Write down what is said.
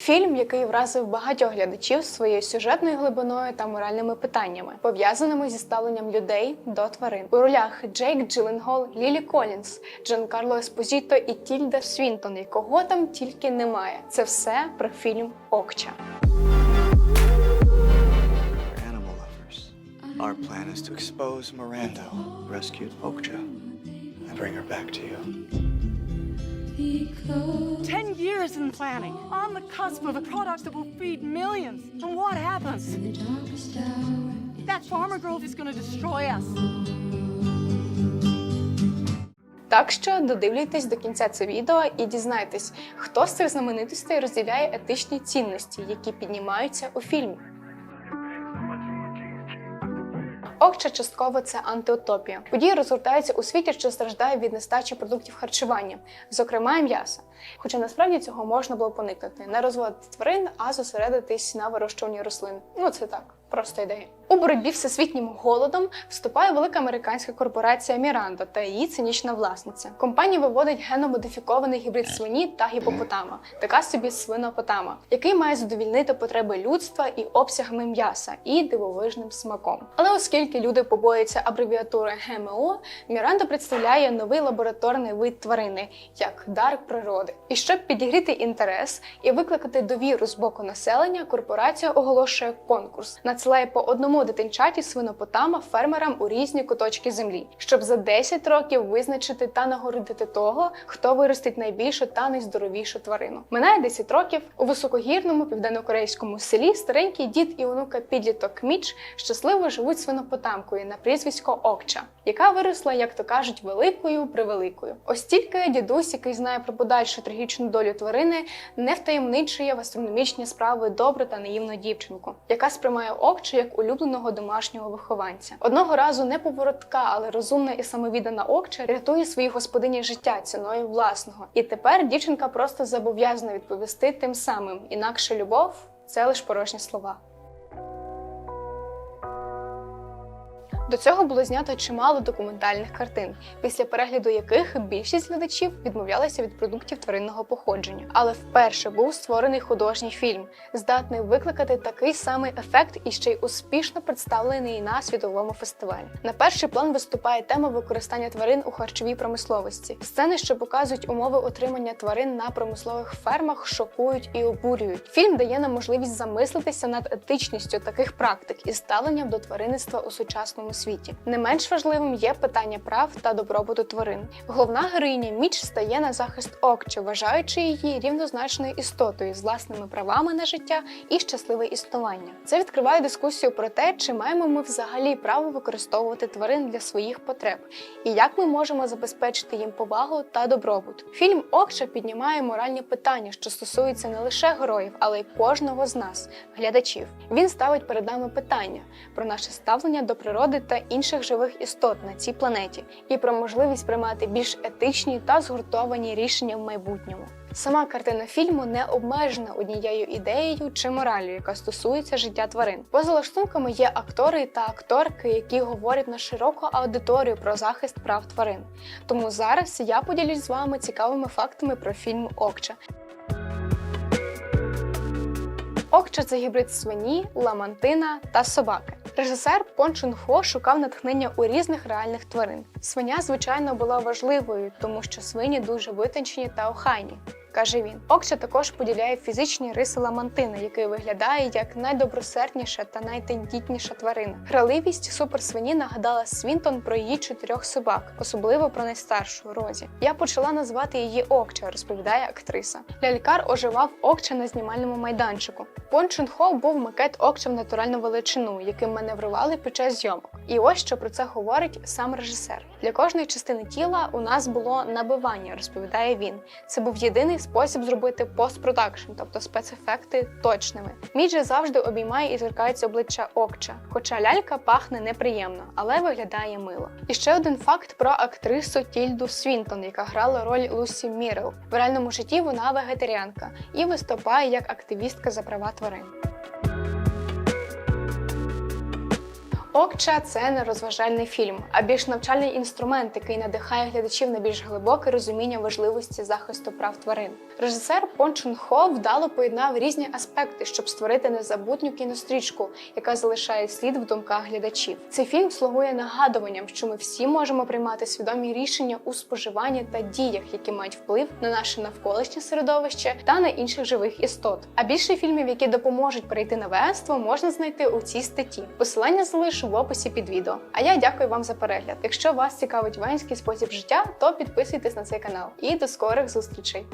Фільм, який вразив багатьох глядачів своєю сюжетною глибиною та моральними питаннями, пов'язаними зі ставленням людей до тварин. У ролях Джейк Джилленгол, Лілі Колінс, Джан Карло Еспозіто і Тільда Свінтон, якого там тільки немає. Це все про фільм Окча. Our plan is to expose Miranda, rescue Okja, and bring her back to you. Ten years in planning, on the cusp of a product that will feed millions. And what happens? That farmer grove is going to destroy us. Так що додивлюйтесь до кінця це відео і дізнайтесь, хто з цих знаменитостей розділяє етичні цінності, які піднімаються у фільмі. Окча частково це антиутопія. Події розгортаються у світі, що страждає від нестачі продуктів харчування, зокрема м'яса. Хоча насправді цього можна було поникнути, не розводити тварин, а зосередитись на вирощуванні рослин. Ну це так, просто ідея. У боротьбі всесвітнім голодом вступає велика американська корпорація Міранда та її цинічна власниця. Компанія виводить геномодифікований гібрид свині та гіпопотама, така собі свинопотама, який має задовільнити потреби людства і обсягами м'яса, і дивовижним смаком. Але оскільки люди побоюються абревіатури ГМО, Міранда представляє новий лабораторний вид тварини як дар природи. І щоб підігріти інтерес і викликати довіру з боку населення, корпорація оголошує конкурс, надсилає по одному дитинчаті свинопотама фермерам у різні куточки землі, щоб за 10 років визначити та нагородити того, хто виростить найбільшу та найздоровішу тварину. Минає 10 років у високогірному південнокорейському селі старенький дід і онука підліток Міч щасливо живуть свинопотамкою на прізвисько Окча, яка виросла, як то кажуть, великою превеликою. Ось тільки дідусь, який знає про подальшу трагічну долю тварини, не втаємничує в астрономічні справи добру та наївну дівчинку, яка сприймає Окчу як улюбленого домашнього вихованця. Одного разу не поворотка, але розумна і самовіддана Окча рятує своїй господині життя ціною власного. І тепер дівчинка просто зобов'язана відповісти тим самим, інакше любов це лише порожні слова. До цього було знято чимало документальних картин, після перегляду яких більшість глядачів відмовлялися від продуктів тваринного походження. Але вперше був створений художній фільм, здатний викликати такий самий ефект і ще й успішно представлений на світовому фестивалі. На перший план виступає тема використання тварин у харчовій промисловості. Сцени, що показують умови отримання тварин на промислових фермах, шокують і обурюють. Фільм дає нам можливість замислитися над етичністю таких практик і ставленням до тваринництва у сучасному світі. Не менш важливим є питання прав та добробуту тварин. Головна героїня Міч стає на захист Окчі, вважаючи її рівнозначною істотою з власними правами на життя і щасливе існування. Це відкриває дискусію про те, чи маємо ми взагалі право використовувати тварин для своїх потреб, і як ми можемо забезпечити їм повагу та добробут. Фільм Окча піднімає моральні питання, що стосуються не лише героїв, але й кожного з нас, глядачів. Він ставить перед нами питання про наше ставлення до природи та інших живих істот на цій планеті, і про можливість приймати більш етичні та згуртовані рішення в майбутньому. Сама картина фільму не обмежена однією ідеєю чи моралю, яка стосується життя тварин. Поза лаштунками є актори та акторки, які говорять на широку аудиторію про захист прав тварин. Тому зараз я поділюсь з вами цікавими фактами про фільм Окча. Окча це гібрид свині, ламантина та собаки. Режисер Пон Чун Хо шукав натхнення у різних реальних тварин. Свиня, звичайно, була важливою, тому що свині дуже витончені та охайні. Каже він, Окча також поділяє фізичні риси ламантини, який виглядає як найдобросердніша та найтендітніша тварина. Граливість суперсвині нагадала Свінтон про її чотирьох собак, особливо про найстаршу Розі. Я почала називати її Окча, розповідає актриса. Лялькар оживав Окча на знімальному майданчику. Пон Чун Хо був макет Окча в натуральну величину, яким маневрували під час зйомок. І ось що про це говорить сам режисер. Для кожної частини тіла у нас було набивання, розповідає він. Це був єдиний спосіб зробити постпродакшн, тобто спецефекти точними. Міджа завжди обіймає і торкається обличчя Окча, хоча лялька пахне неприємно, але виглядає мило. І ще один факт про актрису Тільду Свінтон, яка грала роль Лусі Мірел. В реальному житті вона вегетаріанка і виступає як активістка за права тварин. Окча це не розважальний фільм, а більш навчальний інструмент, який надихає глядачів на більш глибоке розуміння важливості захисту прав тварин. Режисер Пон Чун Хо вдало поєднав різні аспекти, щоб створити незабутню кінострічку, яка залишає слід в думках глядачів. Цей фільм слугує нагадуванням, що ми всі можемо приймати свідомі рішення у споживанні та діях, які мають вплив на наше навколишнє середовище та на інших живих істот. А більше фільмів, які допоможуть перейти на веганство, можна знайти у цій статті. Посилання залишу в описі під відео. А я дякую вам за перегляд. Якщо вас цікавить венський спосіб життя, то підписуйтесь на цей канал. І до скорих зустрічей!